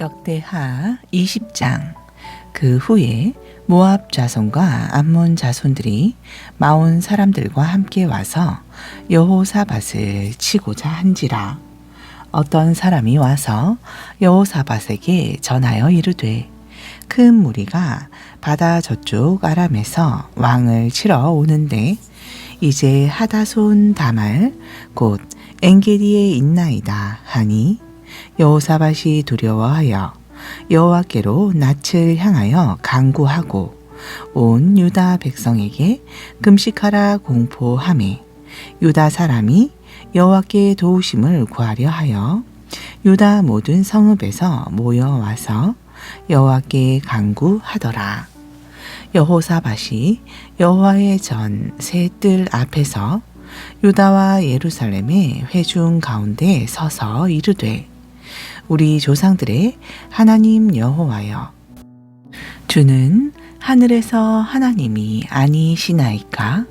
역대하 20장. 그 후에 모압 자손과 암몬 자손들이 마온 사람들과 함께 와서 여호사밧을 치고자 한지라. 어떤 사람이 와서 여호사밧에게 전하여 이르되 큰 무리가 바다 저쪽 아람에서 왕을 치러 오는데 이제 하다손 다말 곧 엔게디에 있나이다 하니 여호사밧이 두려워하여 여호와께로 낯을 향하여 간구하고 온 유다 백성에게 금식하라 공포함에 유다 사람이 여호와께 도우심을 구하려 하여 유다 모든 성읍에서 모여와서 여호와께 간구하더라. 여호사밧이 여호와의 전새뜰 앞에서 유다와 예루살렘의 회중 가운데 서서 이르되 우리 조상들의 하나님 여호와여 주는 하늘에서 하나님이 아니시나이까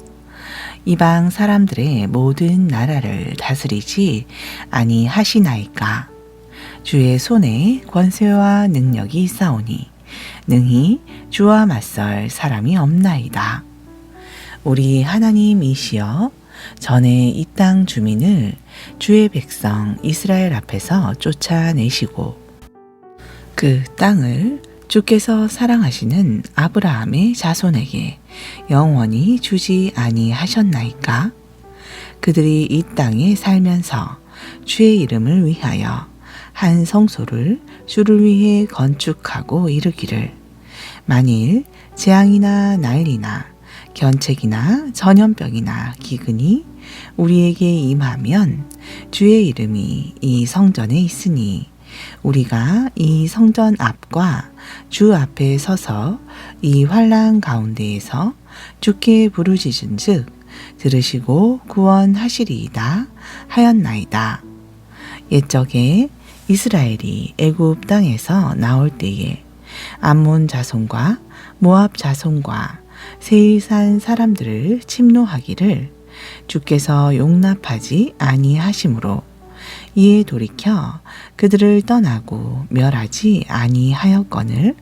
이방 사람들의 모든 나라를 다스리지 아니하시나이까 주의 손에 권세와 능력이 있사오니 능히 주와 맞설 사람이 없나이다. 우리 하나님이시여 전에 이 땅 주민을 주의 백성 이스라엘 앞에서 쫓아내시고 그 땅을 주께서 사랑하시는 아브라함의 자손에게 영원히 주지 아니하셨나이까? 그들이 이 땅에 살면서 주의 이름을 위하여 한 성소를 주를 위해 건축하고 이르기를 만일 재앙이나 난리나 견책이나 전염병이나 기근이 우리에게 임하면 주의 이름이 이 성전에 있으니 우리가 이 성전 앞과 주 앞에 서서 이 환란 가운데에서 주께 부르짖은즉 들으시고 구원하시리이다 하였나이다. 옛적에 이스라엘이 애굽 땅에서 나올 때에 암몬 자손과 모압 자손과 세일산 사람들을 침노하기를 주께서 용납하지 아니하심으로 이에 돌이켜 그들을 떠나고 멸하지 아니하였거늘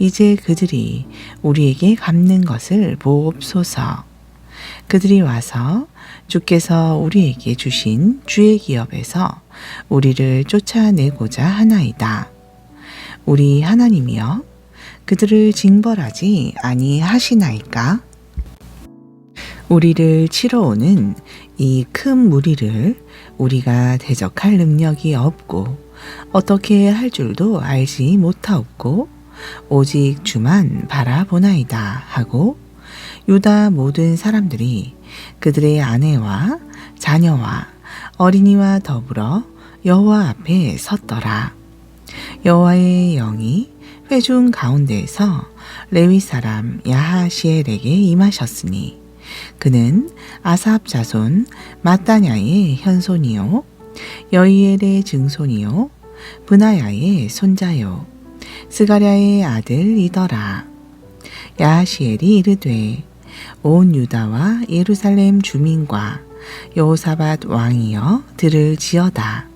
이제 그들이 우리에게 갚는 것을 보옵소서 그들이 와서 주께서 우리에게 주신 주의 기업에서 우리를 쫓아내고자 하나이다. 우리 하나님이여 그들을 징벌하지 아니하시나이까? 우리를 치러 오는 이 큰 무리를 우리가 대적할 능력이 없고 어떻게 할 줄도 알지 못하옵고 오직 주만 바라보나이다 하고 유다 모든 사람들이 그들의 아내와 자녀와 어린이와 더불어 여호와 앞에 섰더라. 여호와의 영이 회중 가운데에서 레위 사람 야하시엘에게 임하셨으니 그는 아삽 자손 마따냐의 현손이요 여이엘의 증손이요 브나야의 손자요 스가랴의 아들이더라. 야하시엘이 이르되 온 유다와 예루살렘 주민과 여호사밧 왕이여 들을 지어다.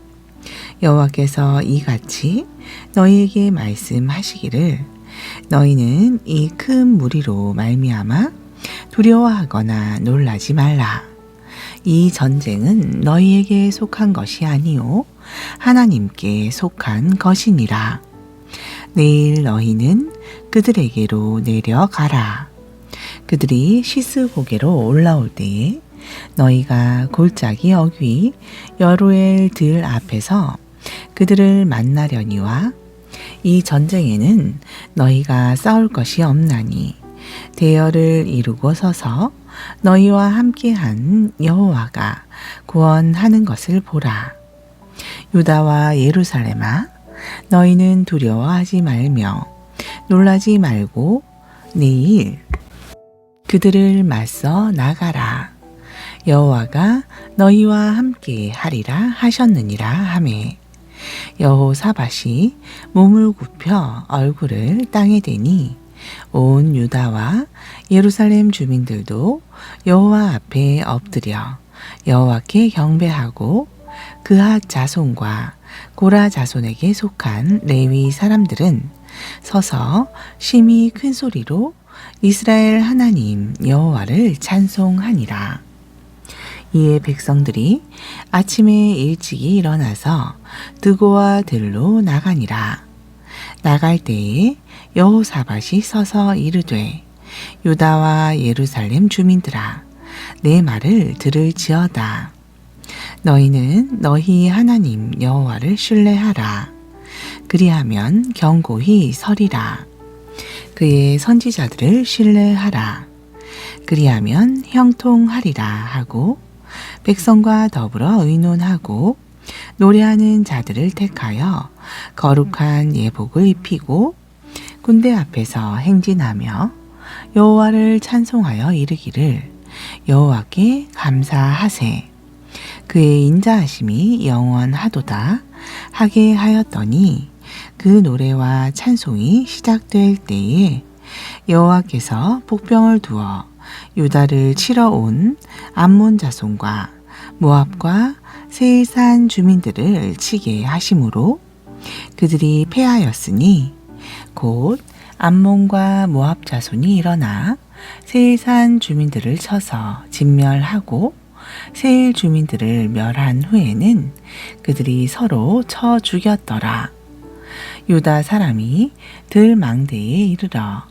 여호와께서 이같이 너희에게 말씀하시기를 너희는 이 큰 무리로 말미암아 두려워하거나 놀라지 말라. 이 전쟁은 너희에게 속한 것이 아니요 하나님께 속한 것이니라. 내일 너희는 그들에게로 내려가라. 그들이 시스 고개로 올라올 때에 너희가 골짜기 어귀 여로엘 들 앞에서 그들을 만나려니와 이 전쟁에는 너희가 싸울 것이 없나니 대열을 이루고 서서 너희와 함께한 여호와가 구원하는 것을 보라. 유다와 예루살렘아, 너희는 두려워하지 말며 놀라지 말고 내일 그들을 맞서 나가라. 여호와가 너희와 함께 하리라 하셨느니라 하매 여호사밧이 몸을 굽혀 얼굴을 땅에 대니 온 유다와 예루살렘 주민들도 여호와 앞에 엎드려 여호와께 경배하고 그핫 자손과 고라 자손에게 속한 레위 사람들은 서서 심히 큰 소리로 이스라엘 하나님 여호와를 찬송하니라. 이에 백성들이 아침에 일찍이 일어나서 드고와 들로 나가니라. 나갈 때에 여호사밧이 서서 이르되 유다와 예루살렘 주민들아 내 말을 들을지어다. 너희는 너희 하나님 여호와를 신뢰하라. 그리하면 경고히 서리라. 그의 선지자들을 신뢰하라. 그리하면 형통하리라 하고 백성과 더불어 의논하고 노래하는 자들을 택하여 거룩한 예복을 입히고 군대 앞에서 행진하며 여호와를 찬송하여 이르기를 여호와께 감사하세. 그의 인자하심이 영원하도다 하게 하였더니 그 노래와 찬송이 시작될 때에 여호와께서 복병을 두어 유다를 치러 온 암몬 자손과 모압과 세일산 주민들을 치게 하심으로 그들이 패하였으니 곧 암몬과 모압 자손이 일어나 세일산 주민들을 쳐서 진멸하고 세일 주민들을 멸한 후에는 그들이 서로 쳐 죽였더라. 유다 사람이 들망대에 이르러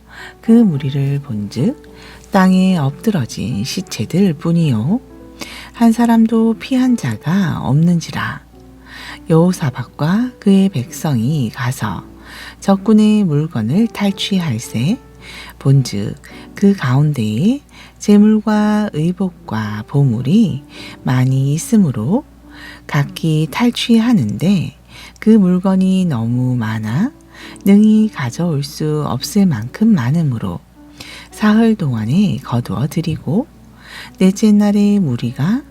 그 무리를 본즉 땅에 엎드러진 시체들 뿐이요 한 사람도 피한 자가 없는지라. 여호사박과 그의 백성이 가서 적군의 물건을 탈취할세 본즉 그 가운데에 재물과 의복과 보물이 많이 있으므로 각기 탈취하는데 그 물건이 너무 많아 능히 가져올 수 없을 만큼 많으므로 사흘 동안에 거두어 드리고 넷째 날에 무리가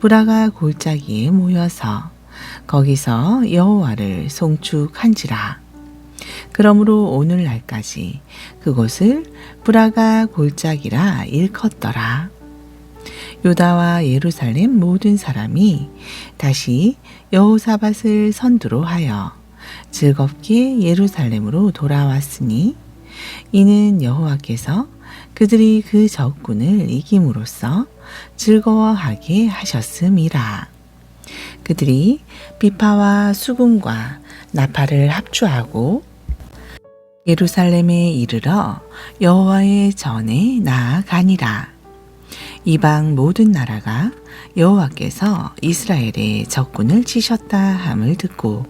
브라가 골짜기에 모여서 거기서 여호와를 송축한지라. 그러므로 오늘날까지 그곳을 브라가 골짜기라 일컫더라. 유다와 예루살렘 모든 사람이 다시 여호사밧을 선두로 하여 즐겁게 예루살렘으로 돌아왔으니 이는 여호와께서 그들이 그 적군을 이김으로써 즐거워하게 하셨음이라. 그들이 비파와 수금과 나팔을 합주하고 예루살렘에 이르러 여호와의 전에 나아가니라. 이방 모든 나라가 여호와께서 이스라엘의 적군을 치셨다 함을 듣고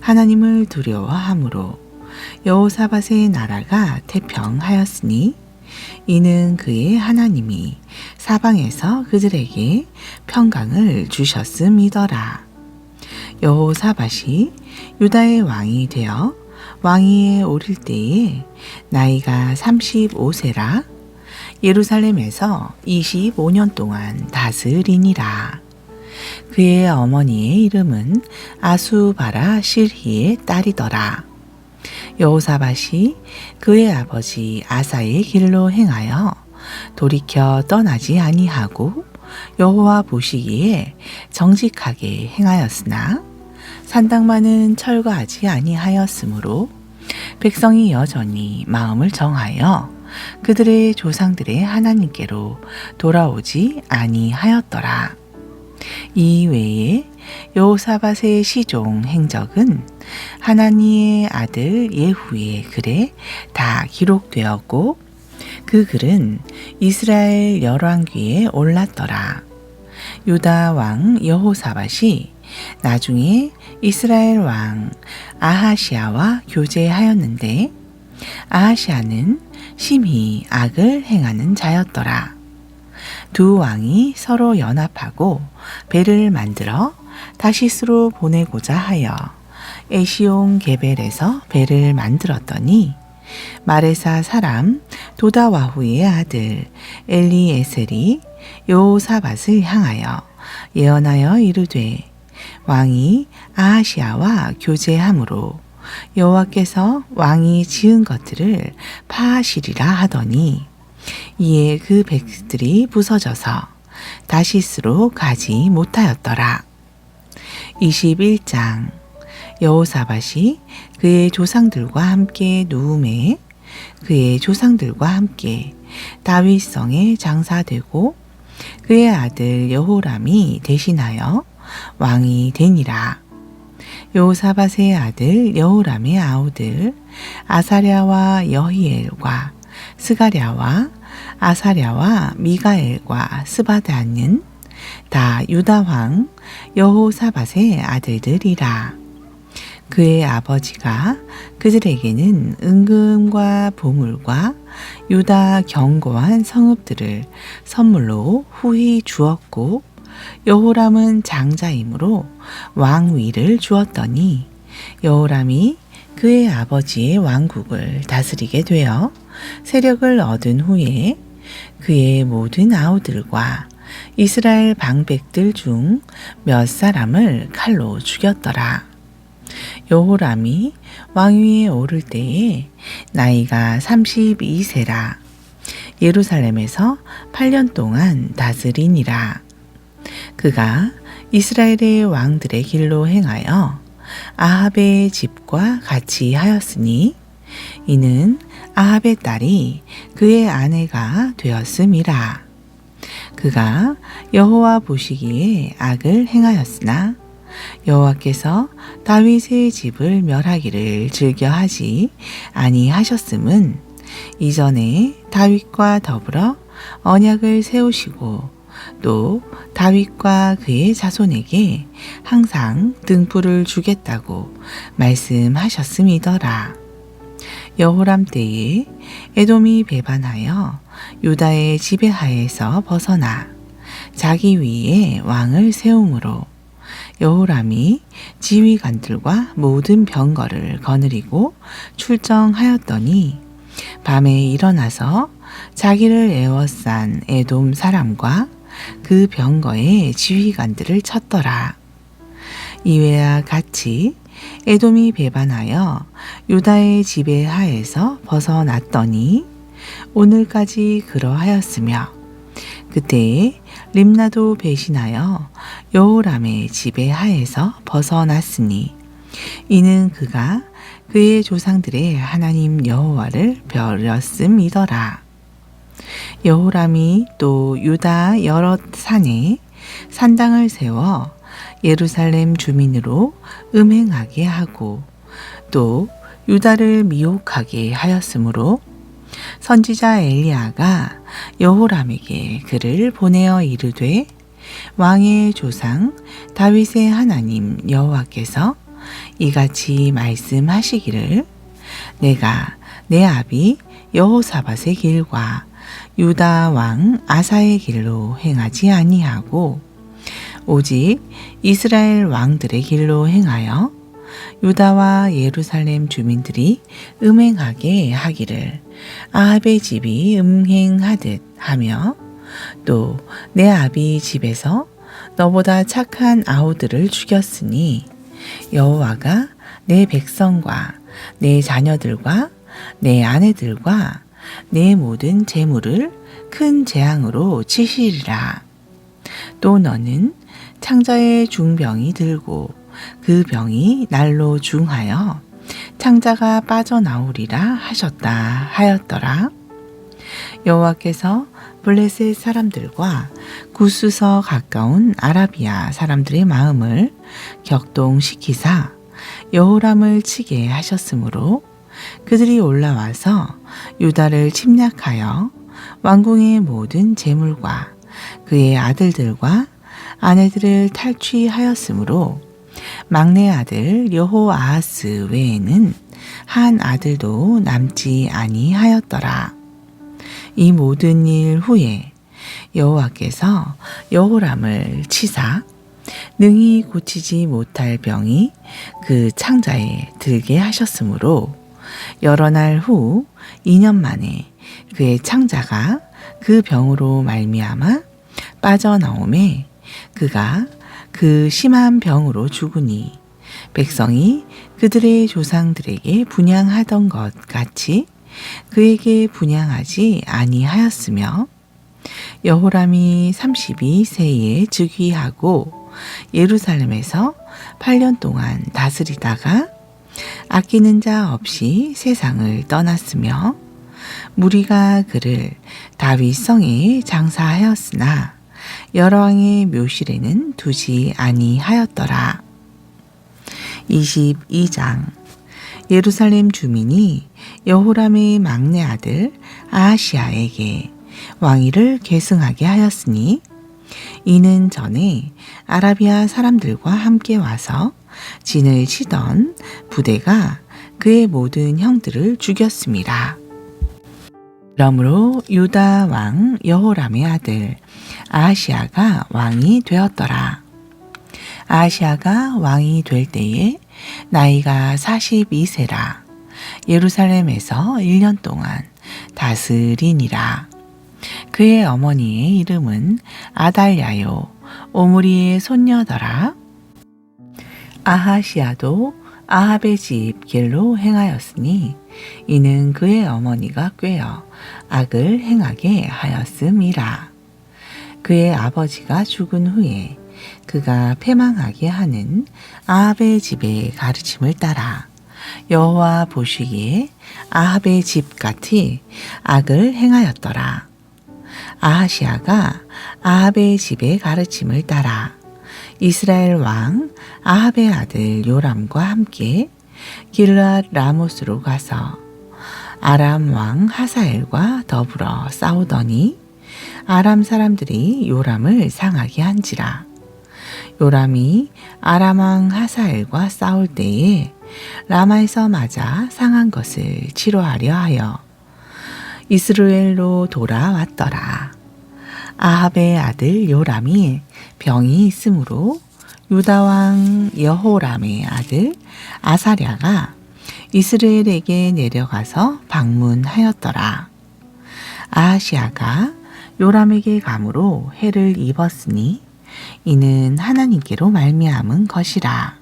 하나님을 두려워함으로 여호사밧의 나라가 태평하였으니 이는 그의 하나님이 사방에서 그들에게 평강을 주셨음이더라. 여호사밧이 유다의 왕이 되어 왕위에 오를 때에 나이가 35세라 예루살렘에서 25년 동안 다스리니라. 그의 어머니의 이름은 아수바라 실히의 딸이더라. 여호사밧이 그의 아버지 아사의 길로 행하여 돌이켜 떠나지 아니하고 여호와 보시기에 정직하게 행하였으나 산당만은 철거하지 아니하였으므로 백성이 여전히 마음을 정하여 그들의 조상들의 하나님께로 돌아오지 아니하였더라. 이 외에 여호사밧의 시종 행적은 하나니의 아들 예후의 글에 다 기록되었고 그 글은 이스라엘 열왕기에 올랐더라. 유다 왕 여호사밧이 나중에 이스라엘 왕 아하시아와 교제하였는데 아하시아는 심히 악을 행하는 자였더라. 두 왕이 서로 연합하고 배를 만들어 다시스로 보내고자 하여 에시온 게벨에서 배를 만들었더니 마레사 사람 도다와후의 아들 엘리에셀이 요사밧을 향하여 예언하여 이르되 왕이 아하시아와 교제함으로 여호와께서 왕이 지은 것들을 파하시리라 하더니 이에 그 백들이 부서져서 다시스로 가지 못하였더라. 21장 여호사밧이 그의 조상들과 함께 누움에 그의 조상들과 함께 다윗성에 장사되고 그의 아들 여호람이 대신하여 왕이 되니라. 여호사밧의 아들 여호람의 아우들 아사랴와 여히엘과 스가랴와 아사랴와 미가엘과 스바다는 다 유다 왕 여호사밧의 아들들이라. 그의 아버지가 그들에게는 은금과 보물과 유다 견고한 성읍들을 선물로 후히 주었고 여호람은 장자이므로 왕위를 주었더니 여호람이 그의 아버지의 왕국을 다스리게 되어 세력을 얻은 후에 그의 모든 아우들과 이스라엘 방백들 중 몇 사람을 칼로 죽였더라. 여호람이 왕위에 오를 때에 나이가 32세라. 예루살렘에서 8년 동안 다스리니라. 그가 이스라엘의 왕들의 길로 행하여 아합의 집과 같이 하였으니 이는 아합의 딸이 그의 아내가 되었음이라. 그가 여호와 보시기에 악을 행하였으나 여호와께서 다윗의 집을 멸하기를 즐겨하지 아니하셨음은 이전에 다윗과 더불어 언약을 세우시고 또 다윗과 그의 자손에게 항상 등불을 주겠다고 말씀하셨음이더라. 여호람 때에 에돔이 배반하여 유다의 지배하에서 벗어나 자기 위에 왕을 세움으로 여호람이 지휘관들과 모든 병거를 거느리고 출정하였더니 밤에 일어나서 자기를 애워싼 에돔 사람과 그 병거의 지휘관들을 쳤더라. 이외와 같이 에돔이 배반하여 유다의 지배하에서 벗어났더니 오늘까지 그러하였으며 그때에 림나도 배신하여 여호람의 지배 하에서 벗어났으니 이는 그가 그의 조상들의 하나님 여호와를 버렸음이더라. 여호람이 또 유다 여러 산에 산당을 세워 예루살렘 주민으로 음행하게 하고 또 유다를 미혹하게 하였으므로 선지자 엘리야가 여호람에게 그를 보내어 이르되 왕의 조상 다윗의 하나님 여호와께서 이같이 말씀하시기를 내가 내 아비 여호사밧의 길과 유다 왕 아사의 길로 행하지 아니하고 오직 이스라엘 왕들의 길로 행하여 유다와 예루살렘 주민들이 음행하게 하기를 아합의 집이 음행하듯 하며 또 내 아비 집에서 너보다 착한 아우들을 죽였으니 여호와가 내 백성과 내 자녀들과 내 아내들과 내 모든 재물을 큰 재앙으로 치시리라. 또 너는 창자의 중병이 들고 그 병이 날로 중하여 창자가 빠져나오리라 하셨다 하였더라. 여호와께서 블레셋 사람들과 구스서 가까운 아라비아 사람들의 마음을 격동시키사 여호람을 치게 하셨으므로 그들이 올라와서 유다를 침략하여 왕궁의 모든 재물과 그의 아들들과 아내들을 탈취하였으므로 막내 아들 여호아하스 외에는 한 아들도 남지 아니하였더라. 이 모든 일 후에 여호와께서 여호람을 치사 능히 고치지 못할 병이 그 창자에 들게 하셨으므로 여러 날 후 2년 만에 그의 창자가 그 병으로 말미암아 빠져나오매 그가 그 심한 병으로 죽으니 백성이 그들의 조상들에게 분양하던 것 같이 그에게 분양하지 아니하였으며 여호람이 32세에 즉위하고 예루살렘에서 8년 동안 다스리다가 아끼는 자 없이 세상을 떠났으며 무리가 그를 다윗성에 장사하였으나 여러 왕의 묘실에는 두지 아니하였더라. 22장 예루살렘 주민이 여호람의 막내 아들 아하시아에게 왕위를 계승하게 하였으니 이는 전에 아라비아 사람들과 함께 와서 진을 치던 부대가 그의 모든 형들을 죽였습니다. 그러므로 유다 왕 여호람의 아들 아하시아가 왕이 되었더라. 아하시아가 왕이 될 때에 나이가 42세라 예루살렘에서 1년 동안 다스리니라. 그의 어머니의 이름은 아달야요 오므리의 손녀더라. 아하시아도 아합의 집 길로 행하였으니 이는 그의 어머니가 꾀어 악을 행하게 하였음이라. 그의 아버지가 죽은 후에 그가 패망하게 하는 아합의 집의 가르침을 따라 여호와 보시기에 아합의 집 같이 악을 행하였더라. 아하시아가 아합의 집의 가르침을 따라 이스라엘 왕 아합의 아들 요람과 함께 길랏 라모스로 가서 아람 왕 하사엘과 더불어 싸우더니 아람 사람들이 요람을 상하게 한지라. 요람이 아람 왕 하사엘과 싸울 때에 라마에서 맞아 상한 것을 치료하려 하여 이스라엘로 돌아왔더라. 아합의 아들 요람이 병이 있으므로 유다 왕 여호람의 아들 아사랴가 이스라엘에게 내려가서 방문하였더라. 아하시아가 요람에게 감으로 해를 입었으니 이는 하나님께로 말미암은 것이라.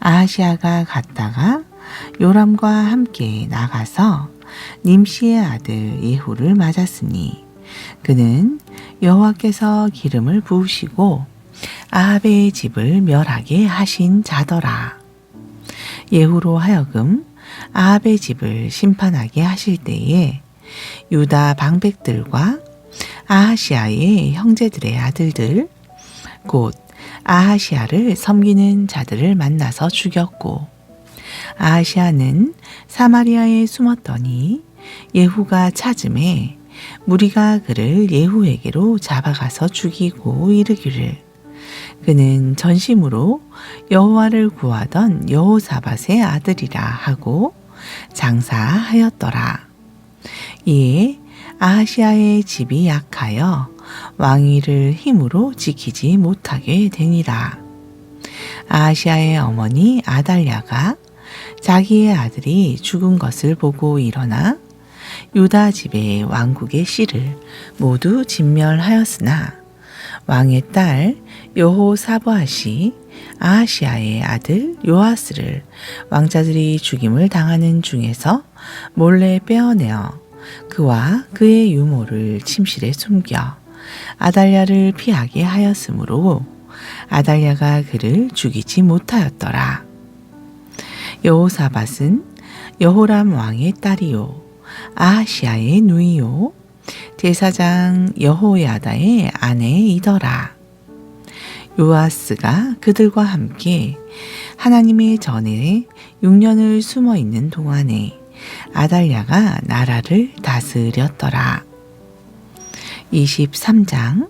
아하시아가 갔다가 요람과 함께 나가서 님시의 아들 예후를 맞았으니 그는 여호와께서 기름을 부으시고 아합의 집을 멸하게 하신 자더라. 예후로 하여금 아합의 집을 심판하게 하실 때에 유다 방백들과 아하시아의 형제들의 아들들 곧 아하시아를 섬기는 자들을 만나서 죽였고 아하시아는 사마리아에 숨었더니 예후가 찾음에 무리가 그를 예후에게로 잡아가서 죽이고 이르기를 그는 전심으로 여호와를 구하던 여호사밧의 아들이라 하고 장사하였더라. 이에 아하시아의 집이 약하여 왕위를 힘으로 지키지 못하게 되니라. 아하시아의 어머니 아달랴가 자기의 아들이 죽은 것을 보고 일어나 유다 집의 왕국의 씨를 모두 진멸하였으나 왕의 딸 여호사보아시 아하시아의 아들 요아스를 왕자들이 죽임을 당하는 중에서 몰래 빼어내어 그와 그의 유모를 침실에 숨겨 아달랴를 피하게 하였으므로 아달랴가 그를 죽이지 못하였더라. 여호사밧은 여호람 왕의 딸이요 아하시아의 누이요 대사장 여호야다의 아내이더라. 요아스가 그들과 함께 하나님의 전에 6년을 숨어 있는 동안에 아달랴가 나라를 다스렸더라. 23장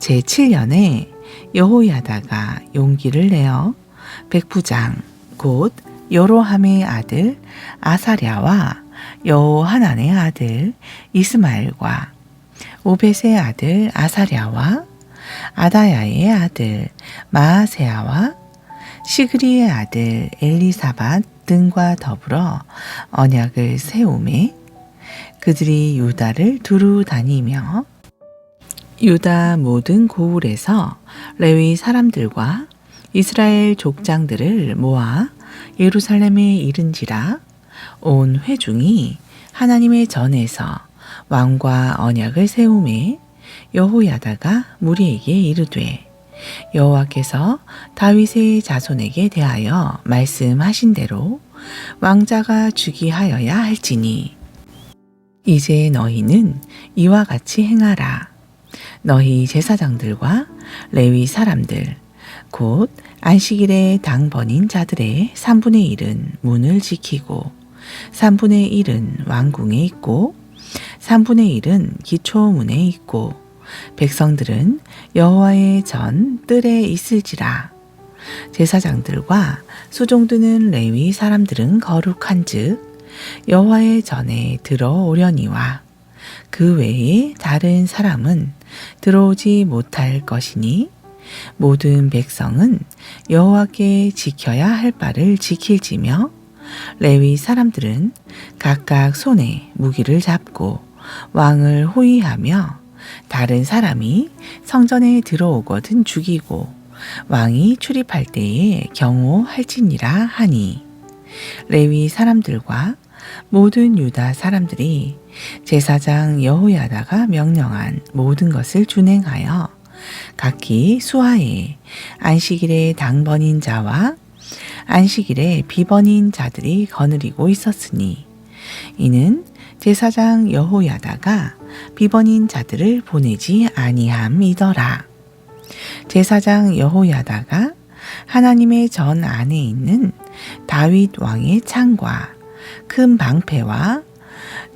제7년에 여호야다가 용기를 내어 백부장 곧 여로함의 아들 아사랴와 여호하난의 아들 이스마엘과 오벳의 아들 아사랴와 아다야의 아들 마아세아와 시그리의 아들 엘리사밧 등과 더불어 언약을 세우매 그들이 유다를 두루 다니며 유다 모든 고울에서 레위 사람들과 이스라엘 족장들을 모아 예루살렘에 이른지라 온 회중이 하나님의 전에서 왕과 언약을 세우매 여호야다가 무리에게 이르되 여호와께서 다윗의 자손에게 대하여 말씀하신 대로 왕자가 주기하여야 할지니 이제 너희는 이와 같이 행하라. 너희 제사장들과 레위 사람들 곧 안식일에 당번인 자들의 3분의 1은 문을 지키고 3분의 1은 왕궁에 있고 3분의 1은 기초문에 있고 백성들은 여호와의 전 뜰에 있을지라. 제사장들과 수종드는 레위 사람들은 거룩한즉 여호와의 전에 들어오려니와 그 외에 다른 사람은 들어오지 못할 것이니 모든 백성은 여호와께 지켜야 할 바를 지킬지며 레위 사람들은 각각 손에 무기를 잡고 왕을 호위하며 다른 사람이 성전에 들어오거든 죽이고 왕이 출입할 때에 경호할지니라 하니. 레위 사람들과 모든 유다 사람들이 제사장 여호야다가 명령한 모든 것을 준행하여 각기 수하에 안식일에 당번인 자와 안식일에 비번인 자들이 거느리고 있었으니 이는 제사장 여호야다가 비번인 자들을 보내지 아니함이더라. 제사장 여호야다가 하나님의 전 안에 있는 다윗 왕의 창과 큰 방패와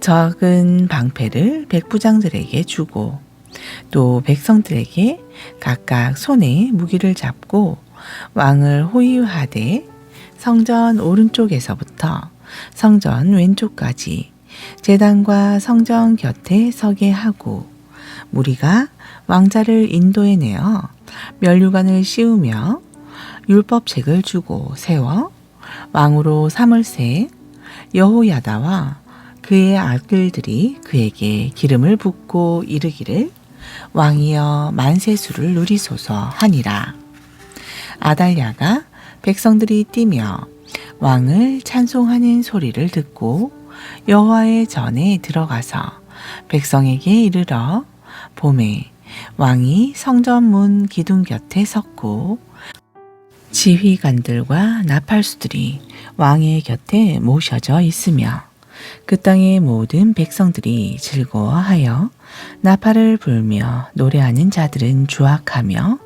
적은 방패를 백부장들에게 주고 또 백성들에게 각각 손에 무기를 잡고 왕을 호위하되 성전 오른쪽에서부터 성전 왼쪽까지 제단과 성전 곁에 서게 하고 무리가 왕자를 인도해 내어 면류관을 씌우며 율법책을 주고 세워 왕으로 삼을새 여호야다와 그의 아들들이 그에게 기름을 붓고 이르기를 왕이여 만세수를 누리소서 하니라. 아달랴가 백성들이 뛰며 왕을 찬송하는 소리를 듣고 여호와의 전에 들어가서 백성에게 이르러 봄에 왕이 성전문 기둥 곁에 섰고 지휘관들과 나팔수들이 왕의 곁에 모셔져 있으며 그 땅의 모든 백성들이 즐거워하여 나팔을 불며 노래하는 자들은 주악하며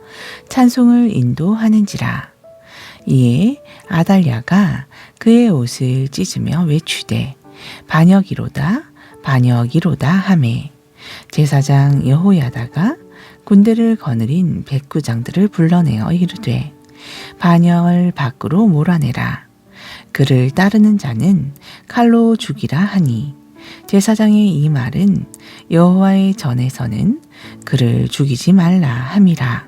찬송을 인도하는지라. 이에 아달랴가 그의 옷을 찢으며 외치되 반역이로다 반역이로다 하매. 제사장 여호야다가 군대를 거느린 백구장들을 불러내어 이르되 반역을 밖으로 몰아내라. 그를 따르는 자는 칼로 죽이라 하니 제사장의 이 말은 여호와의 전에서는 그를 죽이지 말라 함이라.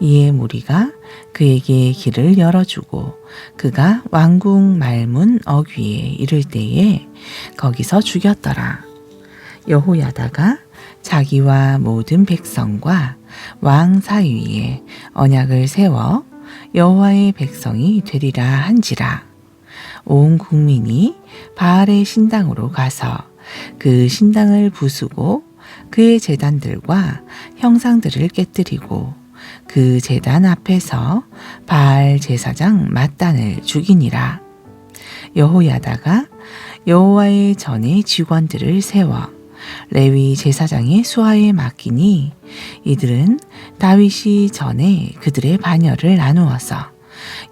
이에 무리가 그에게 길을 열어주고 그가 왕궁 말문 어귀에 이를 때에 거기서 죽였더라. 여호야다가 자기와 모든 백성과 왕 사이에 언약을 세워 여호와의 백성이 되리라 한지라. 온 국민이 바알의 신당으로 가서 그 신당을 부수고 그의 재단들과 형상들을 깨뜨리고 그 재단 앞에서 바알 제사장 마단을 죽이니라. 여호야다가 여호와의 전에 직원들을 세워 레위 제사장의 수하에 맡기니 이들은 다윗이 전에 그들의 반열을 나누어서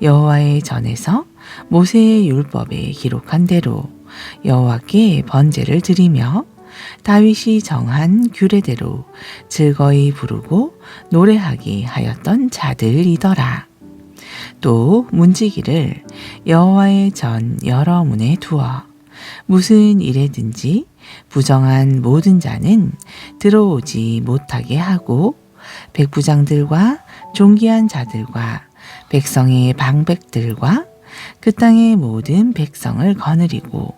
여호와의 전에서 모세의 율법에 기록한 대로 여호와께 번제를 드리며 다윗이 정한 규례대로 즐거이 부르고 노래하게 하였던 자들이더라. 또 문지기를 여호와의 전 여러 문에 두어 무슨 일에든지 부정한 모든 자는 들어오지 못하게 하고 백부장들과 존귀한 자들과 백성의 방백들과 그 땅의 모든 백성을 거느리고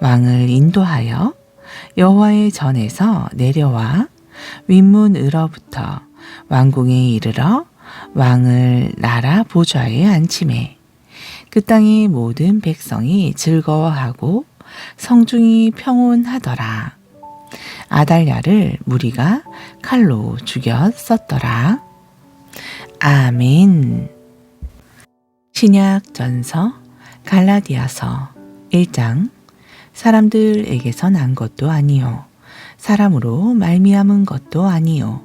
왕을 인도하여 여호와의 전에서 내려와 윗문으로부터 왕궁에 이르러 왕을 나라 보좌에 앉히매 그 땅의 모든 백성이 즐거워하고 성중이 평온하더라. 아달랴를 무리가 칼로 죽였었더라. 아멘. 신약 전서 갈라디아서 1장 사람들에게서 난 것도 아니요. 사람으로 말미암은 것도 아니요.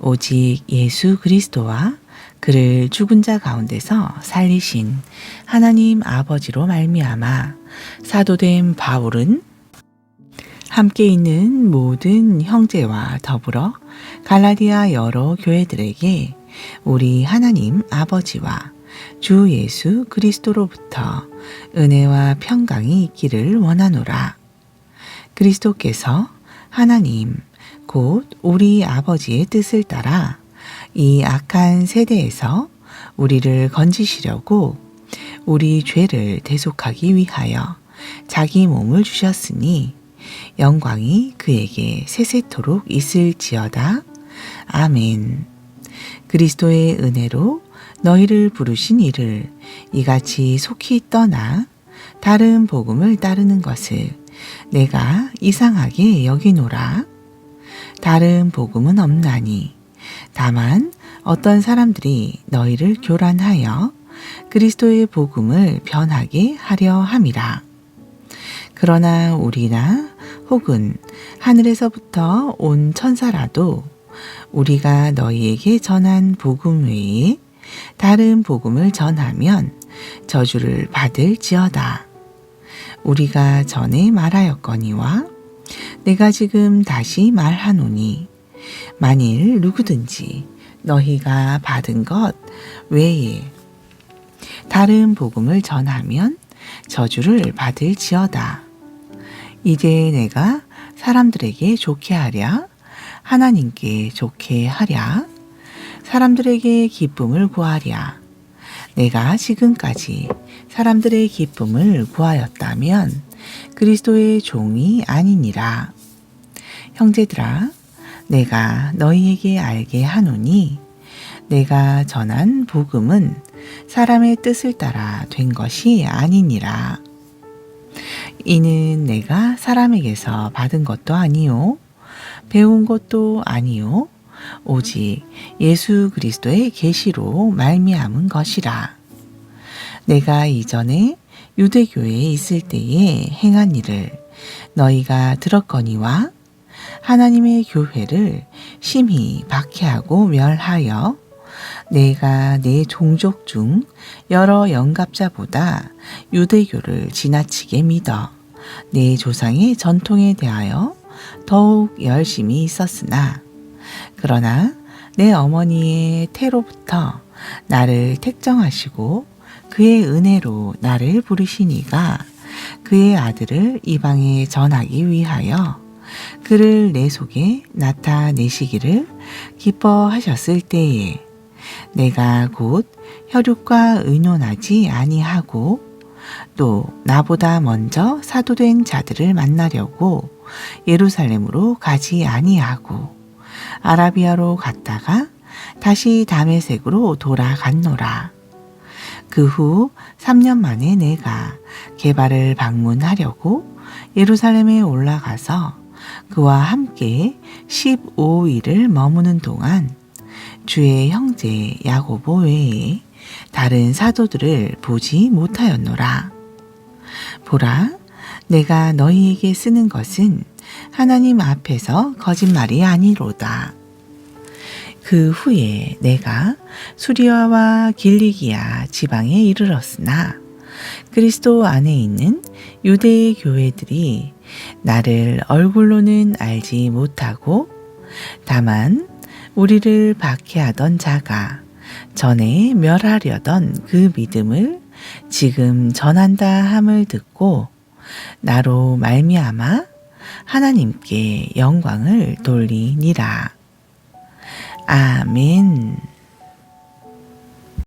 오직 예수 그리스도와 그를 죽은 자 가운데서 살리신 하나님 아버지로 말미암아 사도된 바울은 함께 있는 모든 형제와 더불어 갈라디아 여러 교회들에게 우리 하나님 아버지와 주 예수 그리스도로부터 은혜와 평강이 있기를 원하노라. 그리스도께서 하나님, 곧 우리 아버지의 뜻을 따라 이 악한 세대에서 우리를 건지시려고 우리 죄를 대속하기 위하여 자기 몸을 주셨으니 영광이 그에게 세세토록 있을지어다. 아멘. 그리스도의 은혜로 너희를 부르신 이를 이같이 속히 떠나 다른 복음을 따르는 것을 내가 이상하게 여기노라. 다른 복음은 없나니 다만 어떤 사람들이 너희를 교란하여 그리스도의 복음을 변하게 하려 함이라. 그러나 우리나 혹은 하늘에서부터 온 천사라도 우리가 너희에게 전한 복음 외에 다른 복음을 전하면 저주를 받을지어다. 우리가 전에 말하였거니와 내가 지금 다시 말하노니 만일 누구든지 너희가 받은 것 외에 다른 복음을 전하면 저주를 받을지어다. 이제 내가 사람들에게 좋게 하랴, 하나님께 좋게 하랴, 사람들에게 기쁨을 구하랴. 내가 지금까지 사람들의 기쁨을 구하였다면 그리스도의 종이 아니니라. 형제들아, 내가 너희에게 알게 하노니 내가 전한 복음은 사람의 뜻을 따라 된 것이 아니니라. 이는 내가 사람에게서 받은 것도 아니요, 배운 것도 아니요, 오직 예수 그리스도의 계시로 말미암은 것이라. 내가 이전에 유대교에 있을 때에 행한 일을 너희가 들었거니와 하나님의 교회를 심히 박해하고 멸하여 내가 내 종족 중 여러 영갑자보다 유대교를 지나치게 믿어 내 조상의 전통에 대하여 더욱 열심히 있었으나 그러나 내 어머니의 태로부터 나를 택정하시고 그의 은혜로 나를 부르시니가 그의 아들을 이방에 전하기 위하여 그를 내 속에 나타내시기를 기뻐하셨을 때에 내가 곧 혈육과 의논하지 아니하고 또 나보다 먼저 사도된 자들을 만나려고 예루살렘으로 가지 아니하고 아라비아로 갔다가 다시 다메색으로 돌아갔노라. 그 후 3년 만에 내가 개발을 방문하려고 예루살렘에 올라가서 그와 함께 15일을 머무는 동안 주의 형제 야고보 외에 다른 사도들을 보지 못하였노라. 보라, 내가 너희에게 쓰는 것은 하나님 앞에서 거짓말이 아니로다. 그 후에 내가 수리아와 길리기아 지방에 이르렀으나 그리스도 안에 있는 유대의 교회들이 나를 얼굴로는 알지 못하고 다만 우리를 박해하던 자가 전에 멸하려던 그 믿음을 지금 전한다 함을 듣고 나로 말미암아 하나님께 영광을 돌리니라. 아멘.